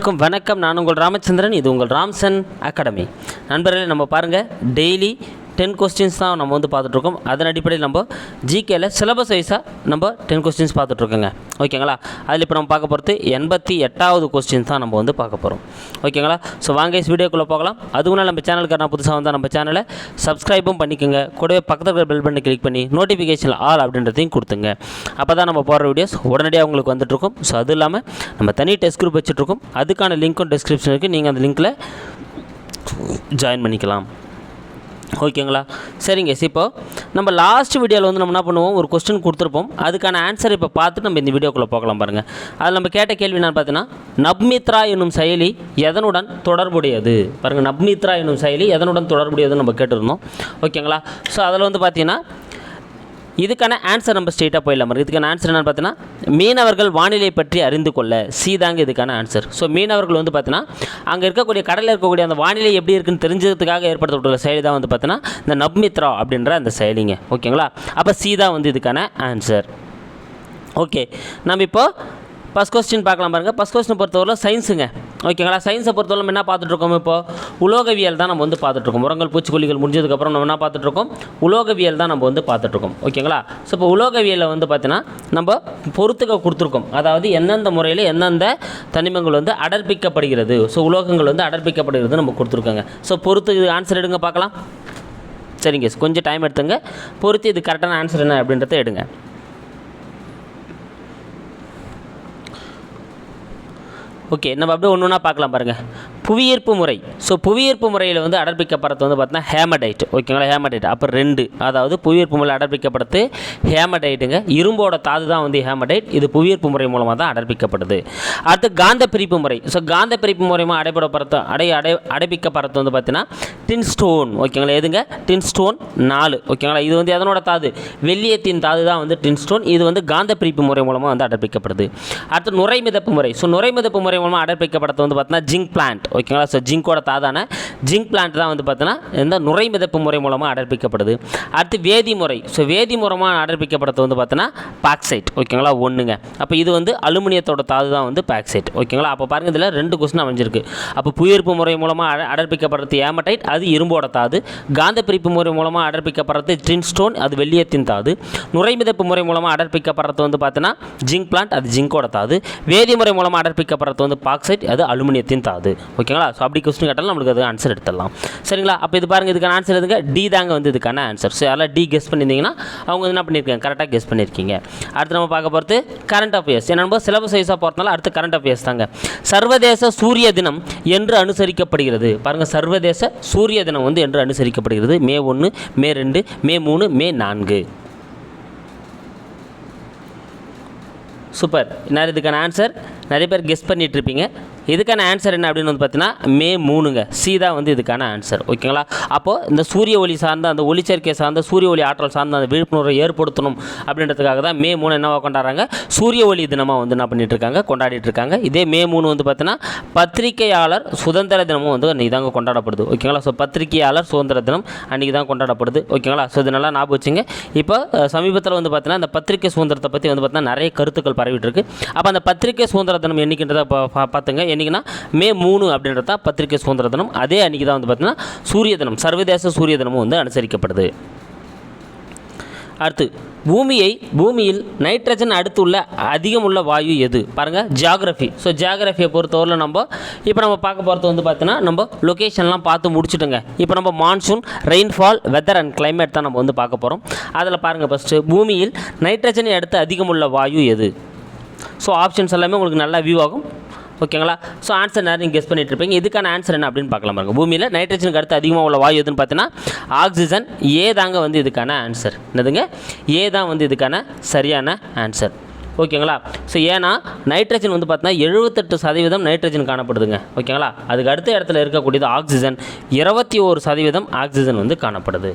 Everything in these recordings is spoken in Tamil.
வணக்கம் வணக்கம். நான் உங்கள் ராமச்சந்திரன் இது உங்கள் ராம்சன் அகாடமி. நண்பர்களே நம்ம பாருங்கள் டெய்லி டென் கொஸ்டின்ஸ் தான் நம்ம வந்து பார்த்துட்ருக்கோம். அதன் அடிப்படையில் நம்ம ஜிகேல சிலபஸ் வைஸாக நம்ம டென் கொஸ்டின்ஸ் பார்த்துட்ருக்கோங்க. ஓகேங்களா? அதில் இப்போ நம்ம பார்க்க போகிறது எண்பத்தி எட்டாவது கொஸ்டின்ஸ் தான் நம்ம வந்து பார்க்க போகிறோம் ஓகேங்களா? ஸோ வாங்க வீடியோக்குள்ளே போகலாம். அதுக்கு நம்ம சேனலுக்கு நான் புதுசாக வந்தால் நம்ம சேனலை சப்ஸ்கிரைபும் பண்ணிக்கோங்க. கூடவே பக்கத்தில் இருக்கிற பெல் பண்ணி கிளிக் பண்ணி நோட்டிஃபிகேஷன் ஆல் அப்படின்றதையும் கொடுத்துங்க. அப்போ தான் நம்ம போடுற வீடியோஸ் உடனடியாக உங்களுக்கு வந்துட்டுருக்கும் ஸோ அது இல்லாமல் நம்ம தனி டெஸ்ட் குரூப் வச்சுட்ருக்கோம். அதுக்கான லிங்க்கும் டிஸ்கிரிப்ஷன் இருக்குது நீங்கள் அந்த லிங்க்கில் ஜாயின் பண்ணிக்கலாம். ஓகேங்களா? சரிங்க சி இப்போ நம்ம லாஸ்ட் வீடியோவில் வந்து நம்ம என்ன பண்ணுவோம்? ஒரு கொஸ்டின் கொடுத்துருப்போம். அதுக்கான ஆன்சர் இப்போ பார்த்துட்டு நம்ம இந்த வீடியோக்குள்ளே போகலாம் பாருங்கள் அதில் நம்ம கேட்ட கேள்வி என்னன்னு பார்த்தீங்கன்னா நப்மித்ரா என்னும் செயலி எதனுடன் தொடர்புடையது? பாருங்கள் நப்மித்ரா என்னும் செயலி எதனுடன் தொடர்புடையதுன்னு நம்ம கேட்டிருந்தோம். ஓகேங்களா? ஸோ அதில் வந்து பார்த்தீங்கன்னா இதுக்கான ஆன்சர் நம்ம ஸ்ட்ரெயிட்டாக போயிடலாம் இதுக்கான ஆன்சர் என்னென்னு பார்த்தீங்கன்னா மீனவர்கள் வானிலை பற்றி அறிந்து கொள்ள. சி தாங்க இதுக்கான ஆன்சர் ஸோ மீனவர்கள் வந்து பார்த்தீங்கன்னா அங்கே இருக்கக்கூடிய கடலில் இருக்கக்கூடிய அந்த வானிலை எப்படி இருக்குன்னு தெரிஞ்சதுக்காக ஏற்படுத்தப்பட்டுள்ள செயலி தான் வந்து பார்த்தீங்கன்னா இந்த நப்மித்ரா அப்படின்ற அந்த செயலிங்க. ஓகேங்களா? அப்போ சி தான் வந்து இதுக்கான ஆன்சர் ஓகே நம்ம இப்போ ஃபஸ்ட் கொஸ்டின் பார்க்கலாம் பாருங்கள் ஃபஸ்ட் கொஸ்டின் பொறுத்தவரை சயின்ஸுங்க ஓகேங்களா சயின்ஸை பொறுத்தவரை நம்ம என்ன பார்த்துட்ருக்கோம் இப்போ? உலோகவியல் தான் நம்ம வந்து பார்த்துட்ருக்கோம். உரங்கள் பூச்சிக்கொல்லிகள் முடிஞ்சதுக்கப்புறம் நம்ம என்ன பார்த்துட்ருக்கோம்? உலோகவியல் தான் நம்ம வந்து பார்த்துட்ருக்கோம். ஓகேங்களா ஸோ இப்போ உலோகவியலில் வந்து பார்த்தீங்கன்னா நம்ம பொறுத்துக்க கொடுத்துருக்கோம். அதாவது எந்தெந்த முறையில் எந்தெந்த தனிமங்கள் வந்து அடர்ப்பிக்கப்படுகிறது. ஸோ உலோகங்கள் வந்து அடர்ப்பிக்கப்படுகிறது நம்ம கொடுத்துருக்கோங்க. ஸோ பொறுத்து இது ஆன்சர் எடுங்க பார்க்கலாம். சரிங்க கொஞ்சம் டைம் எடுத்துங்க. பொறுத்து இது கரெக்டான ஆன்சர் என்ன அப்படின்றத எடுங்க. ஓகே நம்ம அப்படியே ஒன்று ஒன்றா பார்க்கலாம் பாருங்கள் புவியீர்ப்பு முறை. ஸோ புவியீர்ப்பு முறையில் வந்து அடர்பிக்கப்படுறது வந்து பார்த்தீங்கன்னா ஹேமடைட் ஓகேங்களா ஹேமடைட் அப்போ ரெண்டு. அதாவது புவியீர்ப்பு முறையில் அடர்பிக்கப்படுறது ஹேமடைட்டுங்க. இரும்போட தாது தான் வந்து ஹேமடைட். இது புவியீர்ப்பு முறை மூலமாக தான் அடர்பிக்கப்படுது அடுத்து காந்த பிரிப்பு முறை. ஸோ காந்த பிரிப்பு மூலயமா அடைபடப்படுறது அடை அடை அடைப்பிக்கப்படுறது வந்து பார்த்தீங்கன்னா டின் ஸ்டோன் ஓகேங்களா எதுங்க? டின் ஸ்டோன் நாலு. ஓகேங்களா இது வந்து எதனோட தாது? வெள்ளியத்தின் தாது தான் வந்து டின் ஸ்டோன் இது வந்து காந்த பிரிப்பு முறை மூலமாக வந்து அடர்ப்பிக்கப்படுது. அடுத்து நுரை மிதப்பு முறை. ஸோ நுரை மிதப்பு முறை மூலமாக அடர்ப்பிக்கப்படுறது வந்து பார்த்தீங்கன்னா ஜிங்க் பிளான்ட் ஓகேங்களா? ஸோ ஜிங்கோட தாதான ஜிங்க் பிளான்ட் தான் வந்து பார்த்தீங்கன்னா இந்த நுரை மிதப்பு முறை மூலமாக அடர்ப்பிக்கப்படுது. அடுத்து வேதி முறை. ஸோ வேதி மூலமாக அடர்ப்பிக்கப்படுறது வந்து பார்த்தீங்கன்னா பாக்சைட் ஓகேங்களா? ஒன்றுங்க அப்போ இது வந்து அலுமினியத்தோட தாது தான் வந்து பாக்சைட் ஓகேங்களா? அப்போ பாருங்க இதில் ரெண்டு கொஸ்டின் அமைஞ்சிருக்கு. அப்போ புயர்ப்பு முறை மூலமாக அட அடர்ப்பிக்கப்படுறது ஏமடைட் அது இரும்போட தாது. காந்த பிரிப்பு முறை மூலமாக அடர்ப்பிக்கப்படுறது ட்ரின்ஸ்டோன் அது வெள்ளியத்தின் தாது. நுரை மிதப்பு முறை மூலமாக அடர்ப்பிக்கப்படுறது வந்து பார்த்தீங்கன்னா ஜிங்க் பிளான்ட் அது ஜிங்கோட தாது. வேதி முறை மூலமாக அடர்ப்பிக்கப்படுறது வந்து பாக்சைட் அது அலுமினியத்தின் தாது. ஓகேங்களா? ஸோ அப்படி கொஸ்டின் கேட்டாலும் நம்மளுக்கு அது ஆன்சர் எடுத்துடலாம். சரிங்களா? அப்போ இது பாருங்கள் இதுக்கான ஆன்சர் எதுங்க? டி தாங்க வந்து இதுக்கான ஆன்சர் ஸோ யாரெல்லாம் டி கெஸ் பண்ணியிருந்தீங்கன்னா அவங்க வந்து என்ன பண்ணியிருக்காங்க? கரெக்டாக கெஸ் பண்ணியிருக்கீங்க. அடுத்து நம்ம பார்க்க போகிறது கரண்ட் அஃபேர்ஸ் என்ன சிலபஸ் வைஸாக போகிறதுனால அடுத்து கரண்ட் அஃபேர்ஸ் தாங்க. சர்வதேச சூரிய தினம் என்று அனுசரிக்கப்படுகிறது. பாருங்கள் சர்வதேச சூரிய தினம் வந்து என்று அனுசரிக்கப்படுகிறது. மே ஒன்று மே ரெண்டு மே மூணு மே நான்கு. சூப்பர் என்ன இதுக்கான ஆன்சர் நிறைய பேர் கெஸ் பண்ணிகிட்ருப்பீங்க இதுக்கான ஆன்சர் என்ன அப்படின்னு வந்து பார்த்தீங்கன்னா மே மூணுங்க. சி தான் வந்து இதுக்கான ஆன்சர் ஓகேங்களா? அப்போது இந்த சூரிய ஒளி சார்ந்த அந்த ஒளிச்சேர்க்கை சார்ந்த சூரிய ஒளி ஆற்றல் சார்ந்த அந்த விழிப்புணர்வை ஏற்படுத்தணும் அப்படின்றதுக்காக தான் மே மூணு என்னவா கொண்டாடுறாங்க? சூரிய ஒளி தினமாக வந்து என்ன பண்ணிட்டு இருக்காங்க? கொண்டாடிட்டு இருக்காங்க. இதே மே மூணு வந்து பார்த்தீங்கன்னா பத்திரிகையாளர் சுதந்திர தினமும் வந்து அன்றைக்கி தாங்க கொண்டாடப்படுது. ஓகேங்களா? ஸோ பத்திரிகையாளர் சுதந்திர தினம் அன்றைக்கி தான் கொண்டாடப்படுது. ஓகேங்களா? ஸோ இது நல்லா ஞாபகம் வச்சுங்க. இப்போ சமீபத்தில் வந்து பார்த்தீங்கன்னா அந்த பத்திரிகை சுதந்திரத்தை பற்றி வந்து பார்த்தீங்கன்னா நிறைய கருத்துக்கள் பரவிட்டு இருக்கு. அப்போ அந்த பத்திரிகை சுதந்திர தினம் என்னைக்குன்றதை பா- பார்த்துங்க. என்னைக்குன்னா மே மூணு அப்படின்றத பத்திரிகை சுதந்திர தினம். அதே அன்றைக்கி தான் வந்து பார்த்தீங்கன்னா சூரிய தினம் சர்வதேச சூரிய தினமும் வந்து அனுசரிக்கப்படுது. அடுத்து பூமியை பூமியில் நைட்ரஜன் அடுத்து உள்ள அதிகம் உள்ள வாயு எது? பாருங்கள் ஜியாகிரஃபி ஸோ ஜியாகிரஃபியை பொறுத்தவரையில் நம்ம இப்போ நம்ம பார்க்க போகிறது வந்து பார்த்தீங்கன்னா நம்ம லொக்கேஷன்லாம் பார்த்து முடிச்சுட்டுங்க. இப்போ நம்ம monsoon rainfall weather and climate தான் நம்ம வந்து பார்க்க போகிறோம் அதில் பாருங்கள் ஃபஸ்ட்டு பூமியில் நைட்ரஜனை அடுத்து அதிகம் உள்ள வாயு எது? ஸோ ஆப்ஷன்ஸ் எல்லாமே உங்களுக்கு நல்லா வியூ ஆகும். ஓகேங்களா? ஸோ ஆன்சர் நேரம் நீங்கள் கெஸ் பண்ணிட்டு இருப்பீங்க இதுக்கான ஆன்சர் என்ன அப்படின்னு பார்க்கலாம் பாருங்க. பூமியில் நைட்ரஜனுக்கு அடுத்து அதிகமாக உள்ள வாயு எதுன்னு பார்த்தீங்கன்னா ஆக்சிஜன் ஏ தாங்க வந்து இதுக்கான ஆன்சர் என்னதுங்க? ஏ தான் வந்து இதுக்கான சரியான ஆன்சர் ஓகேங்களா? ஸோ ஏன்னா நைட்ரஜன் வந்து பார்த்தீங்கன்னா எழுபத்தெட்டு சதவீதம் நைட்ரஜன் காணப்படுதுங்க. ஓகேங்களா? அதுக்கு அடுத்த இடத்துல இருக்கக்கூடியது ஆக்சிஜன் இருபத்தி ஒரு சதவீதம் ஆக்சிஜன் வந்து காணப்படுது.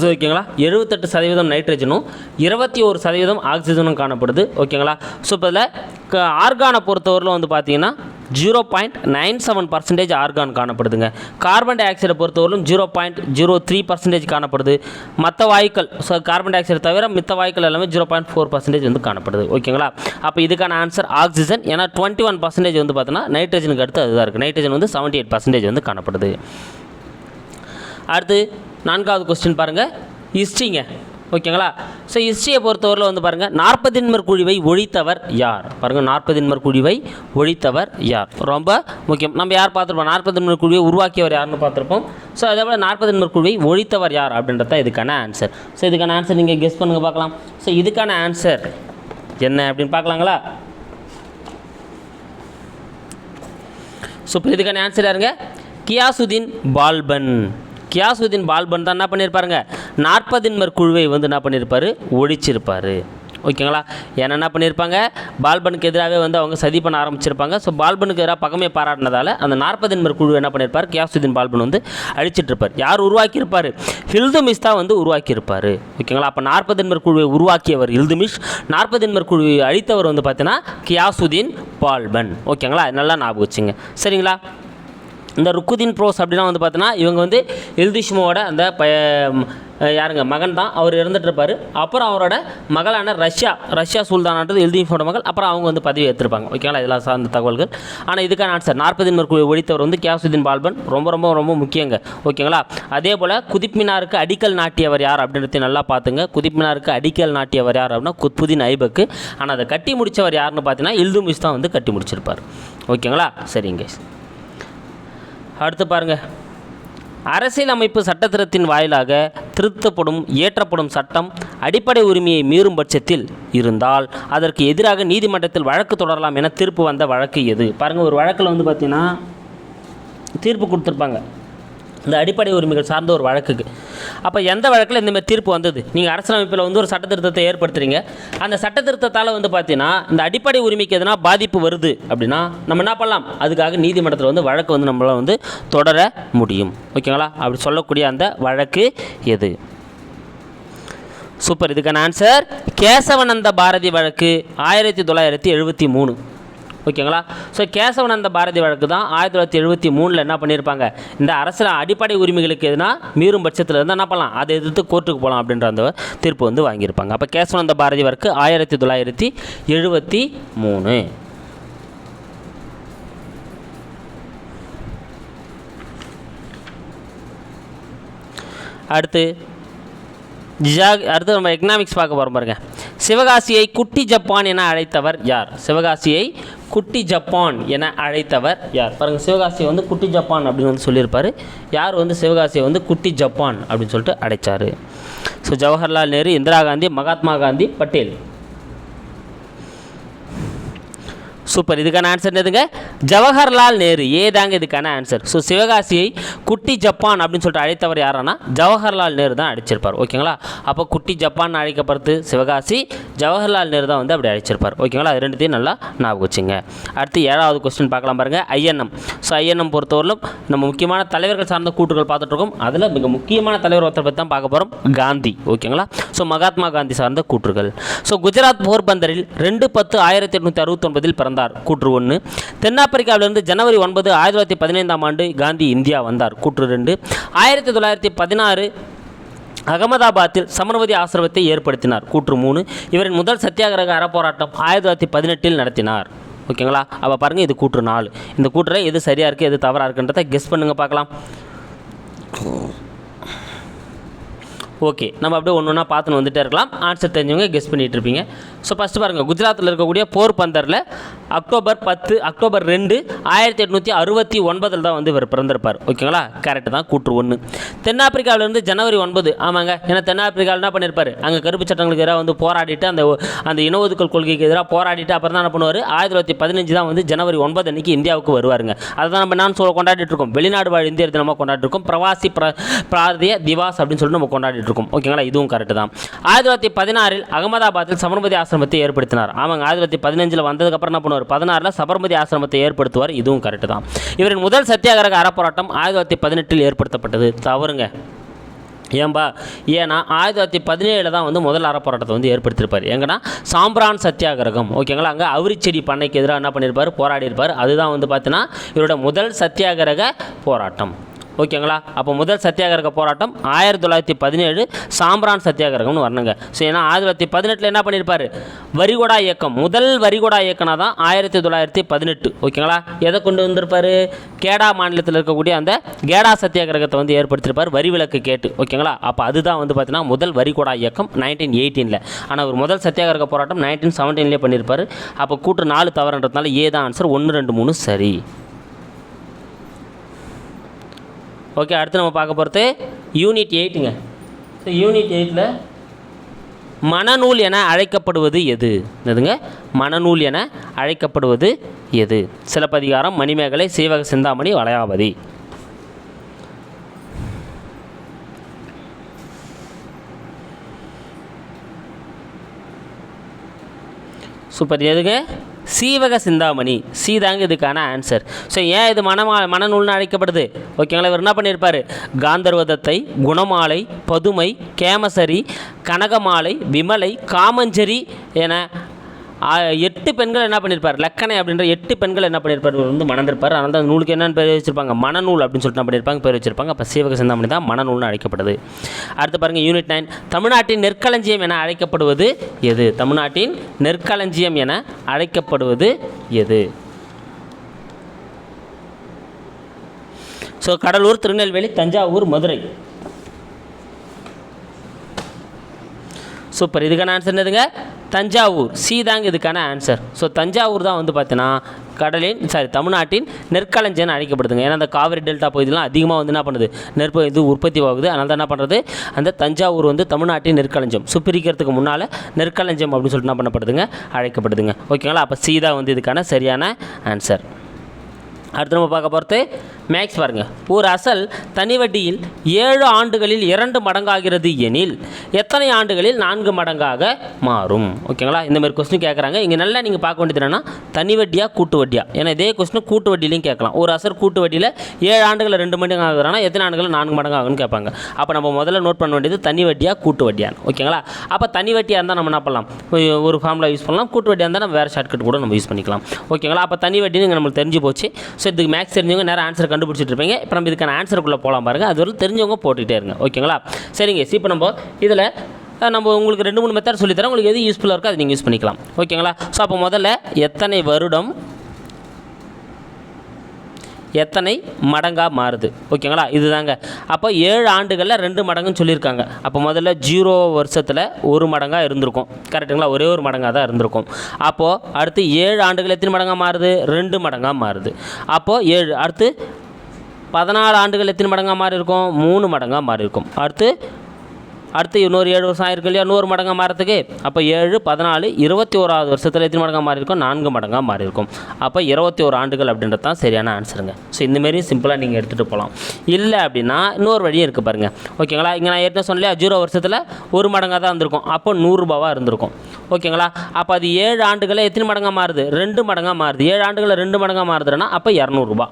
ஸோ ஓகேங்களா எழுபத்தெட்டு சதவீதம் நைட்ரஜனும் இருபத்தி ஒரு சதவீதம் ஆக்சிஜனும் காணப்படுது. ஓகேங்களா ஸோ இப்போ இதில் ஆர்கானை பொறுத்தவரையில் வந்து பார்த்தீங்கன்னா zero point nine seven percentage argon காணப்படுதுங்க. கார்பன் டை ஆக்சைடை பொறுத்தவரையிலும் zero point zero three percentage காணப்படுது. மற்ற வாயுக்கள் ஸோ கார்பன் டை ஆக்சைடு தவிர மித்த வாயுக்கள் எல்லாமே ஜீரோ பாயிண்ட் ஃபோர் பர்சன்டேஜ் வந்து காணப்படுது. ஓகேங்களா அப்போ இதுக்கான ஆன்சர் ஆக்சிஜன் ஏன்னா டுவெண்ட்டி ஒன் பர்சன்டேஜ் வந்து பார்த்தோன்னா நைட்ரஜனுக்கு அடுத்து அதுதான் இருக்குது நைட்ரஜன் வந்து செவன்ட்டி எயிட் பர்சன்டேஜ் வந்து காணப்படுது. அடுத்து நான்காவது கொஸ்டின் பாருங்கள் ஹிஸ்ட்ரிங்க. ஓகேங்களா? ஸோ ஹிஸ்ட்ரியை பொறுத்தவரையில் வந்து பாருங்கள் நாற்பதின்மர் குழிவை ஒழித்தவர் யார்? பாருங்கள் நாற்பதின்மர் குழிவை ஒழித்தவர் யார்? ரொம்ப முக்கியம். நம்ம யார் பார்த்துருப்போம்? நாற்பதின்மர் குழிவை உருவாக்கியவர் யாருன்னு பார்த்துருப்போம். ஸோ அதே போல் நாற்பதின்மர் குழுவை ஒழித்தவர் யார் அப்படின்றது தான் இதுக்கான ஆன்சர் ஸோ இதுக்கான ஆன்சர் நீங்கள் கெஸ் பண்ணுங்க பார்க்கலாம். ஸோ இதுக்கான ஆன்சர் என்ன அப்படின்னு பார்க்கலாங்களா? ஸோ இப்போ இதுக்கான ஆன்சர் யாருங்க? கியாசுதீன் பால்பன். கியாசுதீன் பால்பன் தான் என்ன பண்ணியிருப்பாருங்க நாற்பதின்மர் குழுவை வந்து என்ன பண்ணியிருப்பாரு ஒழிச்சிருப்பார். ஓகேங்களா? ஏன்னா என்ன பண்ணியிருப்பாங்க பால்பனுக்கு எதிராகவே வந்து அவங்க சதி பண்ண ஆரம்பிச்சிருப்பாங்க. ஸோ பால்பனுக்கு எதிராக பகமே பாராட்டினதால அந்த நாற்பதின்மர் குழு என்ன பண்ணியிருப்பார் கியாசுதீன் பால்பன் வந்து அழிச்சிட்ருப்பார் யார் உருவாக்கியிருப்பார்? ஹில்துமிஷ் தான் வந்து உருவாக்கியிருப்பார். ஓகேங்களா? அப்போ நாற்பதின்மர் குழுவை உருவாக்கியவர் இல்துமிஷ் நாற்பதின்மர் குழுவை அழித்தவர் வந்து பார்த்தீங்கன்னா கியாசுதீன் பால்பன். ஓகேங்களா? நல்லா ஞாபகம் வச்சுங்க. சரிங்களா? இந்த ருக்குதீன் ப்ரோஸ் அப்படின்னா வந்து பார்த்தோன்னா இவங்க வந்து இல்திஷ்மோட அந்த ப யாருங்க மகன் தான். அவர் இருந்துகிட்ருப்பார் அப்புறம் அவரோட மகளான ரஷ்யா ரஷ்யா சுல்தானான்றது இல்திஷ்மோட மகள். அப்புறம் அவங்க வந்து பதவி எடுத்திருப்பாங்க. ஓகேங்களா? இதெல்லாம் சார்ந்த தகவல்கள். ஆனால் இதுக்கான ஆன்சர் நாற்பதின் குழு ஒழித்தவர் வந்து கியாசுதீன் பால்பன். ரொம்ப ரொம்ப ரொம்ப முக்கியங்க. ஓகேங்களா? அதே போல் குதிப்மினாருக்கு அடிக்கல் நாட்டியவர் யார் அப்படின்றத நல்லா பார்த்துங்க. குதிப்மினாருக்கு அடிக்கல் நாட்டியவர் யார் அப்படின்னா குத்புதீன் ஐபக்கு. ஆனால் அதை கட்டி முடித்தவர் யாருன்னு பார்த்தீங்கன்னா இல்துமிஸ் தான் வந்து கட்டி முடிச்சிருப்பார். ஓகேங்களா? சரிங்க அடுத்து பாருங்கள் அரசியலமைப்பு சட்டத்திருத்தின் வாயிலாக திருத்தப்படும் இயற்றப்படும் சட்டம் அடிப்படை உரிமையை மீறும் பட்சத்தில் இருந்தால் அதற்கு எதிராக நீதிமன்றத்தில் வழக்கு தொடரலாம் என தீர்ப்பு வந்த வழக்கு எது? பாருங்கள் ஒரு வழக்கில் வந்து பார்த்திங்கன்னா தீர்ப்பு கொடுத்துருப்பாங்க. இந்த அடிப்படை உரிமைகள் சார்ந்த ஒரு வழக்குக்கு. அப்போ எந்த வழக்கில் இந்தமாதிரி தீர்ப்பு வந்தது? நீங்கள் அரசியலமைப்பில் வந்து ஒரு சட்ட திருத்தத்தை ஏற்படுத்துறீங்க. அந்த சட்ட திருத்தத்தால் வந்து பார்த்தீங்கன்னா இந்த அடிப்படை உரிமைக்கு எதனா பாதிப்பு வருது அப்படின்னா நம்ம என்ன பண்ணலாம்? அதுக்காக நீதிமன்றத்தில் வந்து வழக்கு வந்து நம்மளால் வந்து தொடர முடியும். ஓகேங்களா? அப்படி சொல்லக்கூடிய அந்த வழக்கு எது? சூப்பர். இதுக்கான ஆன்சர் கேசவனந்த பாரதி வழக்கு ஆயிரத்தி தொள்ளாயிரத்தி எழுபத்தி மூணு. ஓகேங்களா? ஸோ கேசவனந்த பாரதி வழக்கு தான் ஆயிரத்தி தொள்ளாயிரத்தி எழுபத்தி மூணில் என்ன பண்ணியிருப்பாங்க இந்த அரசியல் அடிப்படை உரிமைகளுக்கு எதுனா மீறும் பட்சத்தில் இருந்தால் என்ன பண்ணலாம்? அதை எதிர்த்து கோர்ட்டுக்கு போகலாம் அப்படின்ற அந்த தீர்ப்பு வந்து வாங்கியிருப்பாங்க. அப்போ கேசவனந்த பாரதி வழக்கு ஆயிரத்தி தொள்ளாயிரத்தி எழுபத்தி மூணு. அடுத்து ஜாக் அடுத்து நம்ம எக்கனாமிக்ஸ் பார்க்க போகிறோம் பாருங்கள் சிவகாசியை குட்டி ஜப்பான் என அழைத்தவர் யார்? சிவகாசியை குட்டி ஜப்பான் என அழைத்தவர் யார்? பாருங்கள் சிவகாசியை வந்து குட்டி ஜப்பான் அப்படின்னு வந்து சொல்லியிருப்பார். யார் வந்து சிவகாசியை வந்து குட்டி ஜப்பான் அப்படின்னு சொல்லிட்டு அழைச்சார். ஸோ ஜவஹர்லால் நேரு இந்திரா காந்தி மகாத்மா காந்தி பட்டேல். சூப்பர். இதுக்கான ஆன்சர் என்னதுங்க? ஜவஹர்லால் நேரு. ஏ தாங்க இதுக்கான ஆன்சர் ஸோ சிவகாசியை குட்டி ஜப்பான் அப்படின்னு சொல்லிட்டு அழைத்தவர் யாருன்னா ஜவஹர்லால் நேரு தான் அழைச்சிருப்பார் ஓகேங்களா? அப்போ குட்டி ஜப்பான் அழைக்கப்படுறது சிவகாசி ஜவஹர்லால் நேரு தான் வந்து அப்படி அழைச்சிருப்பார். ஓகேங்களா? அது ரெண்டுத்தையும் நல்லா ஞாபகம் வச்சுங்க. அடுத்து ஏழாவது கொஸ்டின் பார்க்கலாம் பாருங்கள் ஐஎன்எம். ஸோ ஐஎன்எம் பொறுத்தவரையிலும் நம்ம முக்கியமான தலைவர்கள் சார்ந்த கூட்டுகள் பார்த்துட்டு இருக்கோம். அதில் மிக முக்கியமான தலைவர் ஒருத்தர் பற்றி தான் பார்க்க போகிறோம் காந்தி. ஓகேங்களா? ஸோ மகாத்மா காந்தி சார்ந்த கூற்றுகள். ஸோ குஜராத் போர்பந்தரில் ரெண்டு பத்து ஆயிரத்தி எட்நூற்றி அறுபத்தொன்பதில் பிறந்த வந்தார். கூற்று ஒன்று தென்னாப்பிரிக்காவிலிருந்து ஜனவரி ஒன்பது ஆயிரத்தி தொள்ளாயிரத்தி பதினைந்தாம் ஆண்டு காந்தி இந்தியா வந்தார். கூற்று ரெண்டு ஆயிரத்தி தொள்ளாயிரத்தி பதினாறு அகமதாபாத்தில் சமர்வதி ஆசிரமத்தை ஏற்படுத்தினார். கூற்று மூணு இவரின் முதல் சத்தியாகிரக அறப்போராட்டம் ஆயிரத்தி தொள்ளாயிரத்தி பதினெட்டில் நடத்தினார். ஓகேங்களா? அப்போ பாருங்கள் இது கூற்று நாலு. இந்த கூற்றில் எது சரியாக இருக்குது எது தவறாக இருக்குன்றதை கெஸ் பண்ணுங்கள் பார்க்கலாம். ஓகே நம்ம அப்படியே ஒன்று ஒன்றா பார்த்துன்னு வந்துட்டே இருக்கலாம். ஆன்சர் தெரிஞ்சவங்க கெஸ் பண்ணிட்டு இருப்பீங்க. ஸோ ஃபஸ்ட்டு பாருங்கள் குஜராத்தில் இருக்கக்கூடிய போர் பந்தரில் அக்டோபர் பத்து அக்டோபர் ரெண்டு ஆயிரத்தி எட்நூற்றி அறுபத்தி ஒன்பதில் தான் வந்து இவர் பிறந்திருப்பார். ஓகேங்களா கரெக்டு தான் கூற்று ஒன்று தென்னாப்பிரிக்காவிலேருந்து ஜனவரி ஒன்பது ஆமாங்க. ஏன்னா தென்னாப்பிரிக்காவில் என்ன பண்ணியிருப்பார் அங்கே கருப்பு சட்டங்களுக்கு எதிராக வந்து போராடிட்டு அந்த அந்த இன ஒதுக்கல் கொள்கைக்கு எதிராக போராடிட்டு அப்புறம் தான் என்ன பண்ணுவார்? ஆயிரத்தி தொள்ளாயிரத்தி பதினஞ்சு தான் வந்து ஜனவரி ஒன்பது அன்னைக்கு இந்தியாவுக்கு வருவாருங்க. அதுதான் நம்ம நான் சொல்ல கொண்டாடிட்டு இருக்கோம் வெளிநாடு வாழ் இந்தியர் தினமாக கொண்டாடிட்டு இருக்கோம் பிரவாசி பிர பிராந்திய திவாஸ் அப்படின்னு சொல்லிட்டு நம்ம கொண்டாடிட்டு இருக்கோம் ஓகேங்களா இதுவும் கரெக்டு தான். ஆயிரத்தி தொள்ளாயிரத்தி பதினாறில் அகமதாபாத்தில் சபர்மதி ஆசிரமத்தை ஏற்படுத்தினார். ஆமாங்க ஆயிரத்தி தொள்ளாயிரத்தி பதினஞ்சில் வந்ததுக்கப்புறம் என்ன பண்ணுவார்? பதினாறில் சபர்மதி ஆசிரமத்தை ஏற்படுத்துவார். இதுவும் கரெக்டு தான். இவரின் முதல் சத்தியாகிரக அறப்போராட்டம் ஆயிரத்தி தொள்ளாயிரத்தி பதினெட்டில் ஏற்படுத்தப்பட்டது. தவறுங்க. ஏன்பா? ஏன்னா ஆயிரத்தி தொள்ளாயிரத்தி பதினேழில் தான் வந்து முதல் அறப்போராட்டத்தை வந்து ஏற்படுத்தியிருப்பார் எங்கன்னா சாம்பிரான் சத்தியாகிரகம். ஓகேங்களா? அங்கே அவுரிச்செடி பண்ணைக்கு எதிராக என்ன பண்ணியிருப்பார் போராடியிருப்பார் அதுதான் வந்து பார்த்தீங்கன்னா இவரோட முதல் சத்தியாகிரக போராட்டம். ஓகேங்களா? அப்போ முதல் சத்தியாகிரக போராட்டம் ஆயிரத்தி தொள்ளாயிரத்தி பதினேழு சாம்பிரான் சத்தியாகிரகம்னு வரணுங்க. ஸோ ஏன்னா ஆயிரத்தி தொள்ளாயிரத்தி பதினெட்டில் என்ன பண்ணியிருப்பார்? வரிகொடா இயக்கம். முதல் வரிகொடா இயக்கம்னா தான் ஆயிரத்தி தொள்ளாயிரத்தி பதினெட்டு. ஓகேங்களா? எதை கொண்டு வந்திருப்பார்? கேடா மாநிலத்தில் இருக்கக்கூடிய அந்த கேடா சத்தியாகிரகத்தை வந்து ஏற்படுத்தியிருப்பார் வரி விலக்கு கேட்டு. ஓகேங்களா? அப்போ அதுதான் வந்து பார்த்தீங்கன்னா முதல் வரிகொடா இயக்கம் நைன்டீன் எயிட்டீனில். ஆனால் ஒரு முதல் சத்தியாகிரக போராட்டம் நைன்டீன் செவன்டீன்லேயே பண்ணியிருப்பார். அப்போ கூட்டு நாலு தவறுன்றதுனால ஏ தான் ஆன்சர் ஒன்று ரெண்டு மூணு சரி. ஓகே அடுத்து நம்ம பார்க்க போகிறது யூனிட் எயிட்டுங்க ஸோ யூனிட் எயிட்டில் மனநூல் என அழைக்கப்படுவது எது? என்னதுங்க? மனநூல் என அழைக்கப்படுவது எது? சிலப்பதிகாரம் மணிமேகலை சீவக சிந்தாமணி வளையாபதி. சூப்பர் எதுங்க? சீவக சிந்தாமணி. சீதாங்க இதுக்கான ஆன்சர் ஸோ ஏன் இது மனமா மனநூல்னு அழைக்கப்படுது? ஓகேங்களா இவர் என்ன பண்ணியிருப்பார்? காந்தர்வதத்தை குணமாலை பதுமை கேமசரி கனகமாலை விமலை காமஞ்சரி என எட்டு பெண்கள் என்ன பண்ணியிருப்பார் லக்கணை அப்படின்ற எட்டு பெண்கள் என்ன பண்ணியிருப்பார் வந்து மணந்திருப்பார். அந்த தான் நூலுக்கு என்னென்னு பேர் வச்சிருப்பாங்க? மணநூல் அப்படின்னு சொல்லிட்டு என்ன பண்ணியிருப்பாங்க பேர் வச்சிருப்பாங்க. அப்போ சீவக சிந்தாமணி தான் மணநூல்னு அழைக்கப்படுது. அடுத்து பாருங்கள் யூனிட் நைன் தமிழ்நாட்டின் நெற்களஞ்சியம் என அழைக்கப்படுவது எது? தமிழ்நாட்டின் நெற்களஞ்சியம் என அழைக்கப்படுவது எது? ஸோ கடலூர் திருநெல்வேலி தஞ்சாவூர் மதுரை. சூப்பர் இதுக்கான ஆன்சர் என்னதுங்க? தஞ்சாவூர். சி தாங்க இதுக்கான ஆன்சர் ஸோ தஞ்சாவூர் தான் வந்து பார்த்தீங்கன்னா கடலின் சாரி தமிழ்நாட்டின் நெற்களஞ்சியம்னு அழைக்கப்படுதுங்க. ஏன்னா அந்த காவிரி டெல்டா பகுதியெலாம் அதிகமாக வந்து என்ன பண்ணுது? நெற்பு இது உற்பத்தி ஆகுது. அதனால தான் என்ன பண்ணுறது அந்த தஞ்சாவூர் வந்து தமிழ்நாட்டின் நெற்களஞ்சியம். சுப்பிரிக்கிறதுக்கு முன்னால் நெற்களஞ்சியம் அப்படின்னு சொல்லிட்டு என்ன பண்ணப்படுதுங்க? அழைக்கப்படுதுங்க. ஓகேங்களா அப்போ சீதா வந்து இதுக்கான சரியான ஆன்சர் அடுத்து நம்ம பார்க்க போகிறது மேக்ஸ் பாருங்கள் ஒரு அசல் தனி வட்டியில் ஏழு ஆண்டுகளில் இரண்டு மடங்காகிறது எனில் எத்தனை ஆண்டுகளில் நான்கு மடங்காக மாறும்? ஓகேங்களா? இந்த மாதிரி கொஸ்டின் கேட்குறாங்க இங்கே நல்லா நீங்கள் பார்க்க வேண்டியது என்னென்னா தனி வட்டியாக கூட்டு வட்டியாக ஏன்னா இதே கொஸ்டின் கூட்டு வட்டிலையும் கேட்கலாம். ஒரு அசல் கூட்டு வட்டியில் ஏழு ஆண்டுகளில் ரெண்டு மடங்கு ஆகுதுன்னா எத்தனை ஆண்டுகளில் நான்கு மடங்கு ஆகும்னு கேட்பாங்க. அப்போ நம்ம முதல்ல நோட் பண்ண வேண்டியது தனி வட்டியாக கூட்டு வட்டியான்னு ஓகேங்களா? அப்போ தனி வட்டியாக இருந்தால் நம்ம என்ன பண்ணலாம்? ஒரு- ஒரு ஃபார்முலா யூஸ் பண்ணலாம். கூட்டு வட்டியாக இருந்தால் நம்ம வேறு ஷார்ட்கட் கூட நம்ம யூஸ் பண்ணிக்கலாம். ஓகேங்களா? அப்போ தனி வட்டின்னு நம்மளுக்கு தெரிஞ்சு போச்சு. ஸோ இதுக்கு மேக்ஸ் தெரிஞ்சவங்க நேரம் ஆன்சர் கண்டுபிடிச்சிட்டு இருப்பீங்க இப்போ நம்ம இதுக்கான ஆன்சருக்குள்ளே போகலாம் பாருங்கள் அது வரைக்கும் தெரிஞ்சவங்க போட்டுகிட்டே இருங்க. ஓகேங்களா? சரிங்க. இப்போ நம்ம இதில் நம்ம உங்களுக்கு ரெண்டு மூணு மெத்தட் சொல்லித்தரேன் உங்களுக்கு எது யூஸ்ஃபுல்லாக இருக்கோ அதை நீங்கள் யூஸ் பண்ணிக்கலாம். ஓகேங்களா? ஸோ அப்போ முதல்ல எத்தனை வருடம் எத்தனை மடங்காக மாறுது? ஓகேங்களா? இதுதாங்க. அப்போ ஏழு ஆண்டுகளில் ரெண்டு மடங்குன்னு சொல்லியிருக்காங்க. அப்போ முதல்ல ஜீரோ வருஷத்தில் ஒரு மடங்காக இருந்திருக்கும். கரெக்டுங்களா ஒரே ஒரு மடங்காக தான் இருந்திருக்கும். அப்போது அடுத்து ஏழு ஆண்டுகள் எத்தனை மடங்காக மாறுது? ரெண்டு மடங்காக மாறுது. அப்போது ஏழு அடுத்து பதினாலு ஆண்டுகள் எத்தனை மடங்காக மாறி இருக்கும்? மூணு மடங்காக மாறி இருக்கும். அடுத்து அடுத்து இன்னொரு ஏழு வருஷம் ஆயிருக்கு இல்லையா? நூறு மடங்காக மாறத்துக்கு. அப்போ ஏழு பதினாலு இருபத்தி ஓராவது வருஷத்தில் எத்தனை மடங்காக மாறி இருக்கும்? நான்கு மடங்காக மாறி இருக்கும். அப்போ இருபத்தி ஒரு ஆண்டுகள் அப்படின்றது தான் சரியான ஆன்சருங்க ஸோ இந்தமாரி சிம்பிளாக நீங்கள் எடுத்துகிட்டு போகலாம் இல்லை அப்படின்னா இன்னொரு வழியும் இருக்குது பாருங்கள் ஓகேங்களா இங்கே நான் ஏற்கனவே சொன்னலையா ஜீரோ வருஷத்தில் ஒரு மடங்காக தான் இருந்திருக்கும். அப்போ நூறுரூபாவாக இருந்திருக்கும். ஓகேங்களா அப்போ அது ஏழு ஆண்டுகளில் எத்தனை மடங்காக மாறுது? ரெண்டு மடங்காக மாறுது. ஏழு ஆண்டுகளில் ரெண்டு மடங்காக மாறுதுன்னா அப்போ இரநூறுபா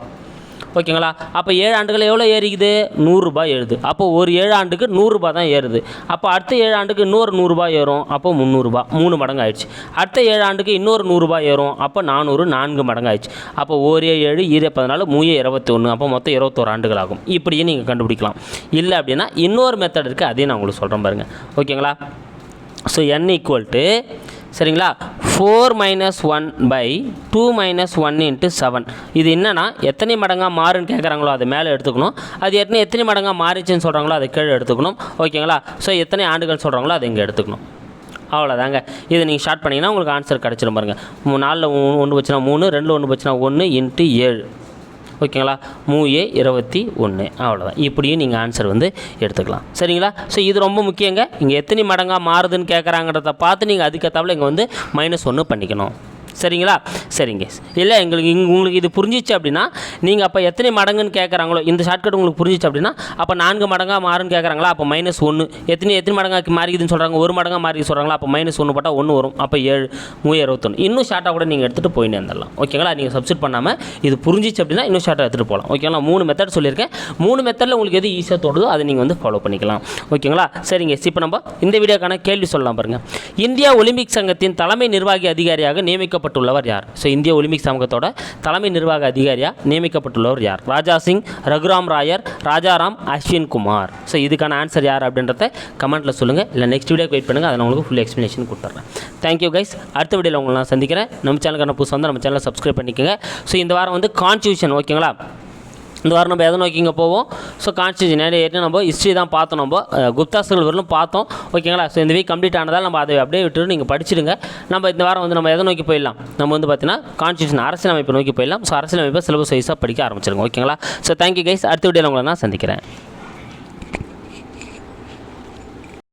ஓகேங்களா? அப்போ ஏழு ஆண்டுகள் எவ்வளோ ஏறிக்குது? நூறுரூபா ஏறுது. அப்போ ஒரு ஏழு ஆண்டுக்கு நூறுரூபா தான் ஏறுது. அப்போ அடுத்த ஏழு ஆண்டுக்கு இன்னொரு நூறுரூபா ஏறும். அப்போ முந்நூறுரூபா மூணு மடங்கு ஆயிடுச்சு. அடுத்த ஏழு ஆண்டுக்கு இன்னொரு நூறுரூபா ஏறும். அப்போ நானூறு நான்கு மடங்கு ஆயிடுச்சு. அப்போ ஒரு ஏழு ஈர பதினாலு மூய இருபத்தி ஒன்று அப்போ மொத்தம் இருபத்தோரு ஆண்டுகள் ஆகும். இப்படியே நீங்கள் கண்டுபிடிக்கலாம். இல்லை அப்படின்னா இன்னொரு மெத்தட் இருக்குது அதையும் நான் உங்களுக்கு சொல்கிறேன் பாருங்கள் ஓகேங்களா? ஸோ என் ஈக்குவல் டு சரிங்களா? Four minus one by two minus one into seven இது என்னன்னா எத்தனை மடங்காக மாறுன்னு கேட்குறாங்களோ அதை மேலே எடுத்துக்கணும். அது எத்தனை எத்தனை மடங்காக மாறிச்சுன்னு சொல்கிறாங்களோ அதை கீழே எடுத்துக்கணும். ஓகேங்களா? ஸோ எத்தனை ஆண்டுகள் சொல்கிறாங்களோ அதை இங்கே எடுத்துக்கணும். அவ்வளோதாங்க இதை நீங்கள் ஸ்டார்ட் பண்ணிங்கன்னா உங்களுக்கு ஆன்சர் கிடச்சிரும் பாருங்கள் நாலில் ஒன்று வச்சுனா மூணு ரெண்டில் ஒன்று வச்சுனா ஒன்று இன்ட்டு ஏழு. ஓகேங்களா? மூ ஏ இருபத்தி ஒன்று அவ்வளோதான் இப்படியும் நீங்கள் ஆன்சர் வந்து எடுத்துக்கலாம். சரிங்களா? ஸோ இது ரொம்ப முக்கியங்க. இங்கே எத்தனை மடங்காக மாறுதுன்னு கேட்குறாங்கிறத பார்த்து நீங்கள் அதுக்கேற்றாப்புல இங்கே வந்து மைனஸ் ஒன்று பண்ணிக்கணும். சரிங்களா? சரிங்க. இல்லை எங்களுக்கு இங்க உங்களுக்கு இது புரிஞ்சிச்சு அப்படின்னா நீங்கள் அப்போ எத்தனை மடங்குன்னு கேட்குறாங்களோ இந்த ஷார்ட்கட் உங்களுக்கு புரிஞ்சிச்சு அப்படின்னா அப்போ நான்கு மடங்காக மாறுன்னு கேட்குறாங்களா அப்போ மைனஸ் ஒன்று எத்தனை எத்தனை மடங்காக மாறிக்குதுன்னு சொல்கிறாங்க ஒரு மடங்காக மாறி சொல்கிறாங்களா அப்போ மைனஸ் ஒன்று போட்டால் ஒன்று வரும். அப்போ ஏழு மூணு இருபத்தொன்று இன்னும் ஷார்ட்டாக கூட நீங்கள் எடுத்துகிட்டு போயின்னு வந்துடலாம் ஓகேங்களா நீங்கள் சப்ஸ்ட் பண்ணாமல் இது புரிஞ்சிச்சு அப்படின்னா இன்னும் ஷார்ட்டாக எடுத்துகிட்டு போகலாம் ஓகேங்களா மூணு மெத்தட் சொல்லியிருக்கேன். மூணு மெத்தடில் உங்களுக்கு எது ஈஸியாக தோடுதோ அதை நீங்கள் வந்து ஃபாலோ பண்ணிக்கலாம். ஓகேங்களா சரிங்க. இப்போ நம்ம இந்த வீடியோக்கான கேள்வி சொல்லலாம் பாருங்கள் இந்தியா ஒலிம்பிக் சங்கத்தின் தலைமை நிர்வாகி அதிகாரியாக நியமிக்க நியமிக்கப்பட்டுள்ளவர் யார்? ஸோ இந்திய ஒலிம்பிக் சமூகத்தோட தலைமை நிர்வாக அதிகாரியாக நியமிக்கப்பட்டுள்ளவர் யார்? ராஜா சிங் ரகுராம் ராயர் ராஜாராம் அஸ்வின் குமார். ஸோ இதுக்கான ஆன்சர் யார் அப்படின்றத கமெண்ட்டில் சொல்லுங்கள் இல்லை நெக்ஸ்ட் வீடியோக்கு வெயிட் பண்ணுங்கள் அதை நான் உங்களுக்கு ஃபுல் எக்ஸ்ப்ளனேஷன் கொடுத்துட்றேன் தேங்க்யூ கைஸ் அடுத்த வீடியோவில் உங்களை நான் சந்திக்கிறேன். நம்ம சேனலுக்கான புதுசாக வந்து நம்ம சேனலை சப்ஸ்கிரைப் பண்ணிக்கோங்க. ஸோ இந்த வாரம் வந்து கான்ஸ்டியூஷன் ஓகேங்களா இந்த வாரம் நம்ம எதை நோக்கி இங்கே போவோம்? ஸோ கான்ஸ்டியூஷன் ஏற்கனவே நம்ம ஹிஸ்ட்ரி தான் பார்த்தோம் நம்ம. குப்தாசர்கள் குப்தாஸ்கள் வரலும் பார்த்தோம். ஓகேங்களா ஸோ இந்த வீக் கம்ப்ளீட் ஆனதால் நம்ம அதை அப்படியே விட்டுட்டு நீங்கள் படிச்சிடுங்க. நம்ம இந்த வாரம் வந்து நம்ம எதை நோக்கி போயிடலாம்? நம்ம வந்து பார்த்தீங்கன்னா கான்ஸ்டியூஷன் அரசியலமைப்பை நோக்கி போயிடலாம். ஸோ அரசியலமைப்பை சிலபஸ் வைஸாக படிக்க ஆரம்பிச்சிருங்க. ஓகேங்களா ஸோ தேங்க்யூ கைஸ் அடுத்த வீடியோவில் உங்களை நான் சந்திக்கிறேன்.